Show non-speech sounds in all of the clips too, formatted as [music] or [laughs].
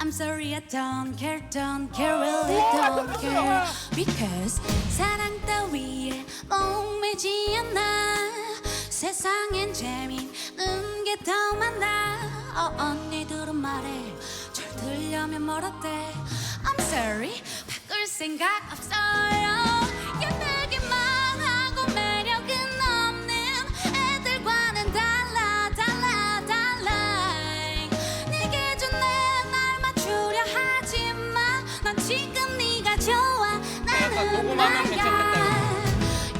I'm sorry, I don't care, don't care, really don't care. Because 사랑 따위에 목매지 않아. 세상엔 재미있는 게 더 많아. 어, 언니들은 말해. 절 들려면 멀었대. I'm sorry, 바꿀 생각 없어요. 나야.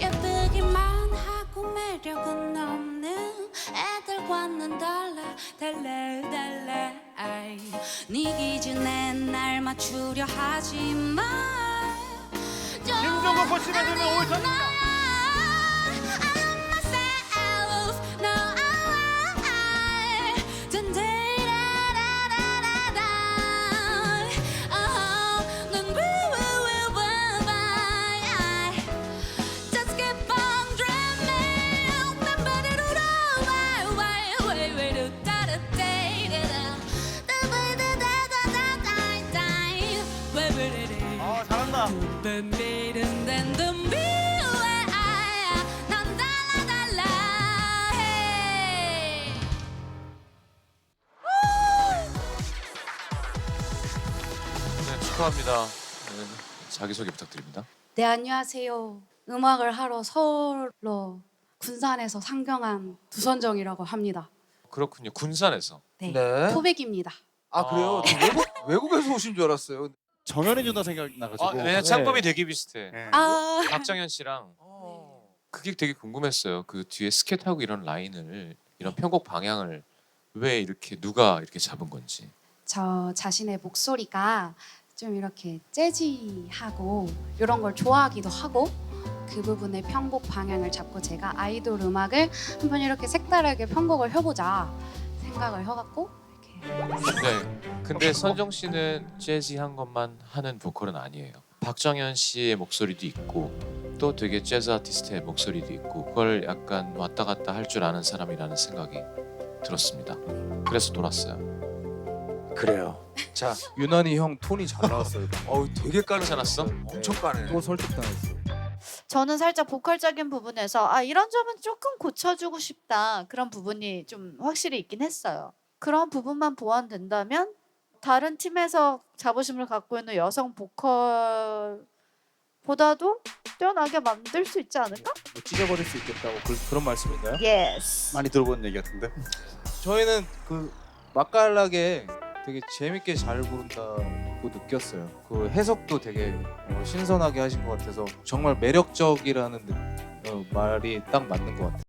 예쁘기만 하고 매력은 없는 애들과는 달라, 달라, 달라. 아이, 네 기준에 날 맞추려 하지 마. 김종국 코치가 되면 오이선입니다. 뱀비른 된 덤비 난 달라 달라 해 네, 축하합니다. 네, 자기소개 부탁드립니다. 네 안녕하세요 음악을 하러 서울로 군산에서 상경한 두선정이라고 합니다 그렇군요. 군산에서. 네, 네. 토백입니다 아 그래요? 저 외국 외국에서 오신 줄 알았어요. 정현이 누나 생각 나가지고. 아, 왜냐 창법이 되게 비슷해. 네. 아 박정현 씨랑 그게 되게 궁금했어요. 그 뒤에 스케트하고 이런 라인을 이런 편곡 방향을 왜 이렇게 누가 이렇게 잡은 건지. 저 자신의 목소리가 좀 이렇게 재즈하고 이런 걸 좋아하기도 하고 그 부분의 편곡 방향을 잡고 제가 아이돌 음악을 한번 이렇게 색다르게 편곡을 해보자 생각을 해갖고 네. 근데 선정 씨는 재즈한 것만 하는 보컬은 아니에요. 박정현 씨의 목소리도 있고 또 되게 재즈 아티스트의 목소리도 있고 그걸 약간 왔다 갔다 할 줄 아는 사람이라는 생각이 들었습니다. 그래서 돌았어요. 그래요. 자 유난히 형 톤이 잘 나왔어요. [laughs] 어우 되게 까는 괜찮았어? 엄청 까네. 또 설득당했어. 저는 살짝 보컬적인 부분에서 아 이런 점은 조금 고쳐주고 싶다 그런 부분이 좀 확실히 있긴 했어요. 그런 부분만 보완된다면 다른 팀에서 자부심을 갖고 있는 여성 보컬보다도 뛰어나게 만들 수 있지 않을까? 뭐 찢어버릴 수 있겠다고 그, 그런 말씀인가요? 예스. 많이 들어본 얘기 같은데. 저희는 그 맛깔나게 되게 재밌게 잘 부른다고 느꼈어요. 그 해석도 되게 어, 신선하게 하신 것 같아서 정말 매력적이라는 느- 어, 말이 딱 맞는 것 같아요.